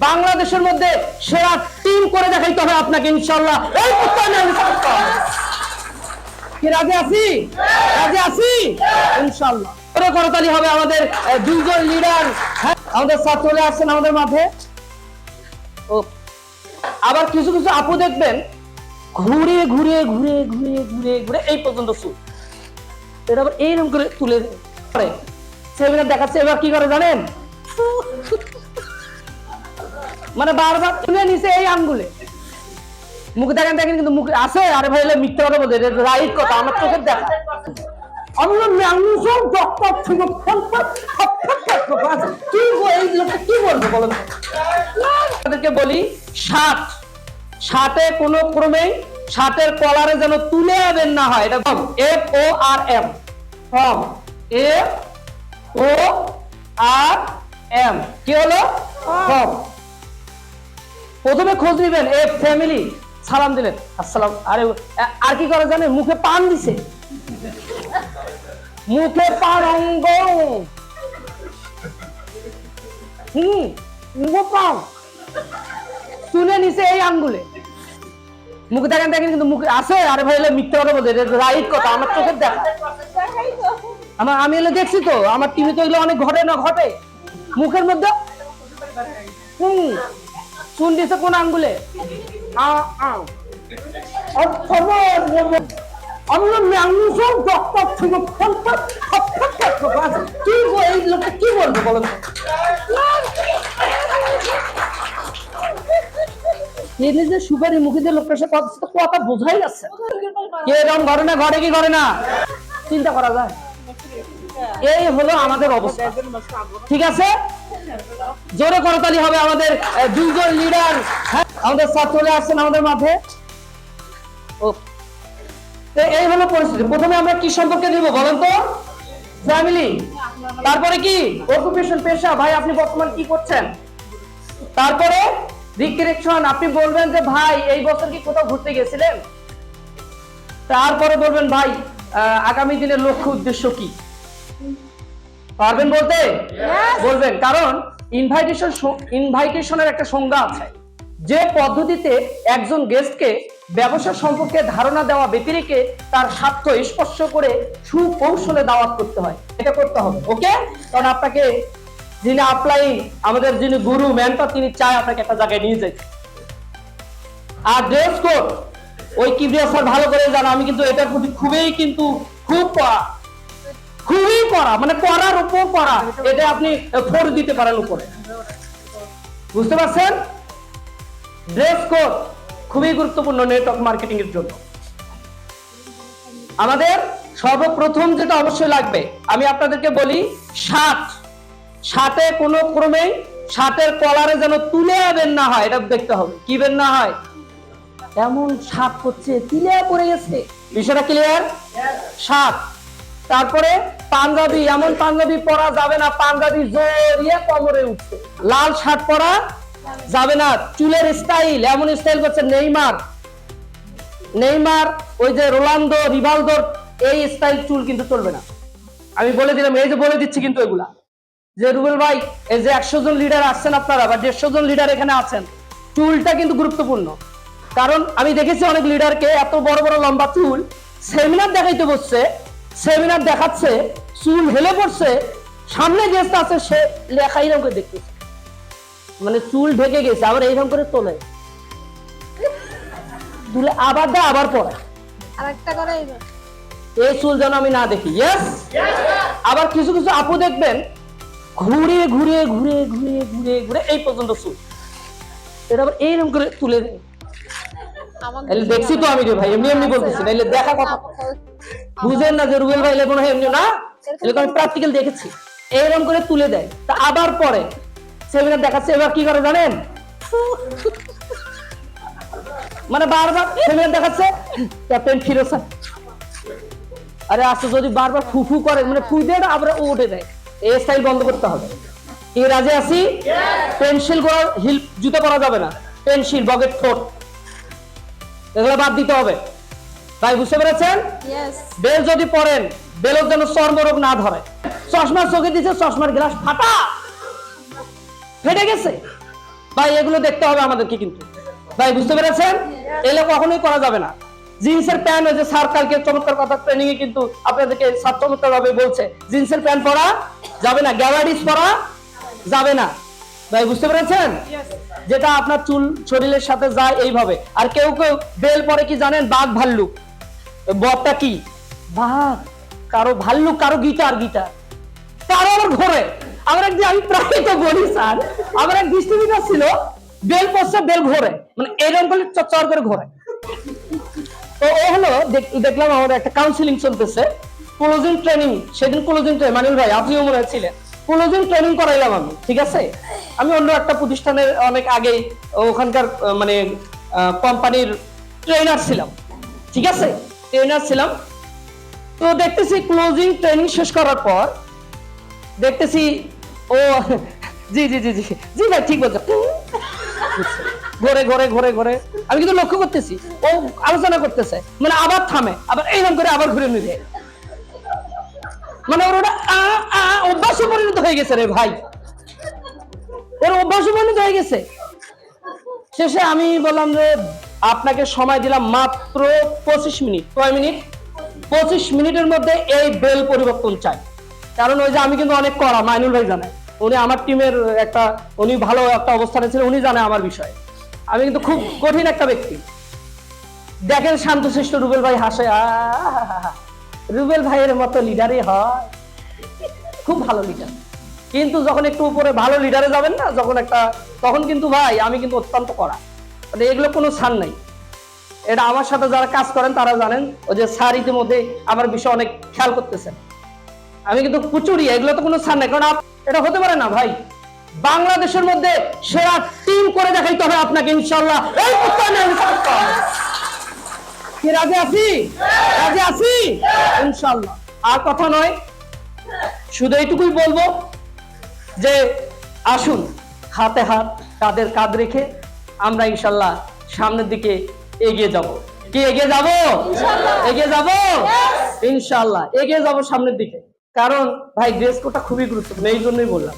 বাংলাদেশের মধ্যে সেরা টিম করে দেখাইতে হবে আপনাকে ইনশাল্লাহ এই কি রাজি আছি? রাজি আছি? ইনশাল্লাহ করে করতালি হবে আমাদের আহ, দুইজন লিডার হ্যাঁ আমাদের স্যার চলে আসছেন আমাদের মাঠে। ও আবার কিছু কিছু আপু দেখবেন ঘুরে ঘুরে ঘুরে ঘুরে ঘুরে ঘুরে এই পর্যন্ত চুল এটা আবার এইরকম করে তুলে করে সেমিনার দেখাচ্ছে এবার কি করে জানেন? মানে বারবার তুলে নিছে এই আঙ্গুলে মুখ দেখেন দেখেন কিন্তু মুখ আছে আরে ভাই মিথ্যা কথা বলতে রাইট কথা আমার চোখের দেখা? বলি ষাট ষাটে কোনো ক্রমেই ষাটের কলারে যেন তুলে আবেন না হয় এটা F O R M form F O R M কি হলো ফর্ম প্রথমে খোঁজ নিবেন, এ ফ্যামিলি সালাম দিলেন। আসসালাম, আরে, আর কি করে জানেন? মুখে পান দিছে। মুখে পান অঙ্গ। হুম, মুখে পান। তুলে নিছে এই আঙ্গুলে। মুখে দেখেন দেখেন কিন্তু মুখে আছে। আরে ভাই এলে মিথ্যা কথা বলতে রাইট কথা, আমার চোখের দেখা। আমার, আমি এলে দেখছি তো, আমার টিভি তো এগুলো অনেক ঘটে না ঘটে। মুখের মধ্যে, হুম। চুন দিছে কোন আঙ্গুলে? কি বলব বলো? যে সুপারি মুখে যে লোকটার সাথে কথা সাথে কথা বোঝাই যাচ্ছে এরকম ঘরে না ঘরে কি করে না? চিন্তা করা যায়। এই হলো আমাদের অবস্থা। ঠিক আছে? জোরে করতালি হবে আমাদের আহ, দুইজন লিডার হ্যাঁ আমাদের স্যার চলে আসছেন আমাদের মাঠে। ও এই হলো পরিস্থিতি। প্রথমে আমরা কি সম্পর্কে নিব বলেন তো? ফ্যামিলি তারপরে কি? অকুপেশন পেশা। ভাই আপনি বর্তমান কি করছেন? তারপরে রিক্রিয়েশন আপনি বলবেন যে ভাই এই বছর কি কোথাও ঘুরতে গেছিলেন? তারপরে বলবেন ভাই আগামী দিনের লক্ষ্য উদ্দেশ্য কি? পারবেন বলতে? বলবেন কারণ ইনভাইটেশন ইনভাইটেশনের একটা সংজ্ঞা আছে। যে পদ্ধতিতে একজন গেস্টকে ব্যবসা সম্পর্কে ধারণা দেওয়া ব্যতিরেকে তার স্বার্থ স্পর্শ করে সুকৌশলে দাওয়াত করতে হয়। এটা করতে হবে ওকে কারণ আপনাকে যিনি অ্যাপ্লাই আমাদের যিনি গুরু মেন্টর তিনি চায় আপনাকে একটা জায়গায় নিয়ে যেতে। আর ড্রেস কোড ওই কিবরিয়া স্যার ভালো করে জানো আমি কিন্তু এটার প্রতি খুবই কিন্তু খুব। খুবই করা মানে পড়ার উপর পড়া এটা আপনি ফোর দিতে পারেন উপরে। বুঝতে পারছেন? ড্রেস কোড খুবই গুরুত্বপূর্ণ নেটওয়ার্ক মার্কেটিং এর জন্য। আমাদের সর্বপ্রথম যেটা অবশ্যই লাগবে আমি আপনাদেরকে বলি ষাট ষাটে কোনো ক্রমেই সাতের কলারে যেন তুলে বের না হয় এটা দেখতে হবে। কি বের না হয়? এমন সাপ করছে তিলে পড়ে গেছে। বিষয়টা ক্লিয়ার সাপ তারপরে পাঞ্জাবি, এমন পাঞ্জাবি পরা যাবে না, পাঞ্জাবি জড়িয়ে কোমরে উঠছে। লাল শার্ট পরা যাবে না, চুলের স্টাইল এমন স্টাইল করছে নেইমার। নেইমার, ওই যে রোনালদো, রিভালদোর, এই স্টাইল চুল কিন্তু চলবে না। আমি বলে দিলাম, এই যে বলে দিচ্ছি কিন্তু এগুলা। যে রুবেল ভাই, এই যে একশো জন লিডার আসছেন আপনারা, বা দেড়শো জন লিডার এখানে আছেন, চুলটা কিন্তু গুরুত্বপূর্ণ। কারণ আমি দেখেছি অনেক লিডারকে এত বড় বড় লম্বা চুল সেমিনার দেখাইতে বসছে সেমিনার দেখাচ্ছে চুল হেলে পড়ছে সামনে গেস্ট আছে সে লেখা এরকম করে দেখতেছে। মানে চুল ঢেকে গেছে আবার এইরকম করে তোলে। তুলে আবার দেয় আবার পরে আরেকটা করে এই চুল যেন আমি না দেখি ইয়েস আবার কিছু কিছু আপু দেখবেন ঘুরে ঘুরে ঘুরে ঘুরে ঘুরে ঘুরে এই পর্যন্ত চুল। এটা আবার এইরকম করে তুলে দেয়। দেখছি তো আমি রে ভাই এমনি এমনি বলতেছি নাইলে দেখা কথা। বুঝেন না যে রুবেল ভাই লেবন হয় এমনি না? এরকম আমি প্র্যাকটিক্যাল দেখেছি। এইরকম করে তুলে দেয়। তা আবার পরে সেমিনার দেখাচ্ছে এবার কি করে জানেন? মানে বারবার সেমিনার দেখাচ্ছে ক্যাপ্টেন ফিরোজ আরে আচ্ছা যদি বারবার ফুফু করে মানে ফুই দেয় না আবার ও উঠে দেয় এই স্টাইল বন্ধ করতে হবে। কি রাজে আছি? পেন্সিল করা হিল জুতো পরা যাবে না। পেন্সিল বকেট ঠোঁট। এগুলো বাদ দিতে হবে। তাই বুঝতে পেরেছেন? বেল যদি পড়েন বেলের যেন চর্মরোগ না ধরে। চশমা চোখে দিছে চশমার গ্লাস ফাটা। ফেটে গেছে। ভাই এগুলো দেখতে হবে আমাদেরকে কিন্তু। ভাই বুঝতে পেরেছেন? এলে কখনোই করা যাবে না। জিন্সের প্যান্ট ওই যে স্যার কালকে চমৎকার কথা ট্রেনিং এ কিন্তু আপনাদেরকে স্যার চমৎকার ভাবে বলছে জিন্সের প্যান্ট পরা যাবে না গ্যালারিস পরা যাবে না। ভাই বুঝতে পেরেছেন? যেটা আপনার চুল শরীরের সাথে যায় এইভাবে। আর কেউ কেউ বেল পরে কি জানেন? বাঘ ভাল্লুক। বরটা কি? বাঘ। কারও ভাল্লুক কারও গিটার গিটার। কারও আবার ঘোরে। আমার একদিন আমি প্রায় তো বলি স্যার। আমার এক ডিস্ট্রিবিউটার ছিল বেল পড়ছে বেল ঘোরে। মানে এরকম করে চচ্চর করে ঘোরে। তো ও হলো দেখ- দেখলাম আমার একটা কাউন্সিলিং চলতেছে। ক্লোজিং ট্রেনিং সেদিন ক্লোজিং ট্রেনিং মানিল ভাই আপনিও মনে হয় ছিলেন। ক্লোজিং ট্রেনিং করাইলাম আমি, ঠিক আছে? আমি অন্য একটা প্রতিষ্ঠানের অনেক আগে ওখানকার মানে কোম্পানির ট্রেনার ছিলাম, ঠিক আছে? ট্রেনার ছিলাম। তো দেখতেছি ক্লোজিং ট্রেনিং শেষ করার পর, দেখতেছি, ও, জি জি জি জি জি ভাই, ঠিক বলছো। ঘরে ঘরে ঘরে ঘরে। আমি কিন্তু লক্ষ্য করতেছি, ও আলোচনা করতেছে মানে আবার থামে, আবার এইরকম করে আবার ঘুরে নিয়ে যায়। মানে ওর ওটা আ আ, অভ্যাসে পরিণত হয়ে গেছে রে ভাই। ওর অভ্যাসে পরিণত হয়ে গেছে। শেষে আমি বললাম যে, আপনাকে সময় দিলাম মাত্র পঁচিশ মিনিট। কয় মিনিট? পঁচিশ মিনিটের মধ্যে এই বেল পরিবর্তন চাই। কারণ ওই যে আমি কিন্তু অনেক করা মাইনুল ভাই জানে। উনি আমার টিমের একটা, উনি ভালো একটা অবস্থানে ছিলেন, উনি জানে আমার বিষয়ে। আমি কিন্তু খুব কঠিন একটা ব্যক্তি। দেখেন শান্তশিষ্ট রুবেল ভাই হাসে! রুবেল ভাইয়ের মতো লিডারই হয়। খুব ভালো লিডার কিন্তু যখন একটু উপরে ভালো লিডারে যাবেন না, যখন একটা তখন কিন্তু ভাই, আমি কিন্তু অত্যন্ত করা মানে এগুলো কোনো ছাড় নাই। এটা আমার সাথে যারা কাজ করেন, তারা জানেন ওই যে স্যার ইতিমধ্যে আমার বিষয়ে অনেক খেয়াল করতেছেন। আমি কিন্তু কুচুরি, এগুলো তো কোনো ছাড় নাই। কারণ এটা হতে পারে না ভাই। বাংলাদেশের মধ্যে সেরা টিম করে দেখাইতে হবে আপনাকে ইনশাল্লাহ উত্তরণে আমি করতে হবে। কি রাজে আছি? রাজে আছি? ইনশাল্লাহ। আর কথা নয় শুধু এইটুকুই বলব যে আসুন হাতে হাত কাঁধের কাঁধ রেখে আমরা ইনশাল্লাহ সামনের দিকে এগিয়ে যাব। কি এগিয়ে যাব? এগিয়ে যাব? ইনশাল্লাহ এগিয়ে যাব সামনের দিকে। কারণ ভাই ড্রেস কোডটা খুবই গুরুত্বপূর্ণ এই জন্যই বললাম।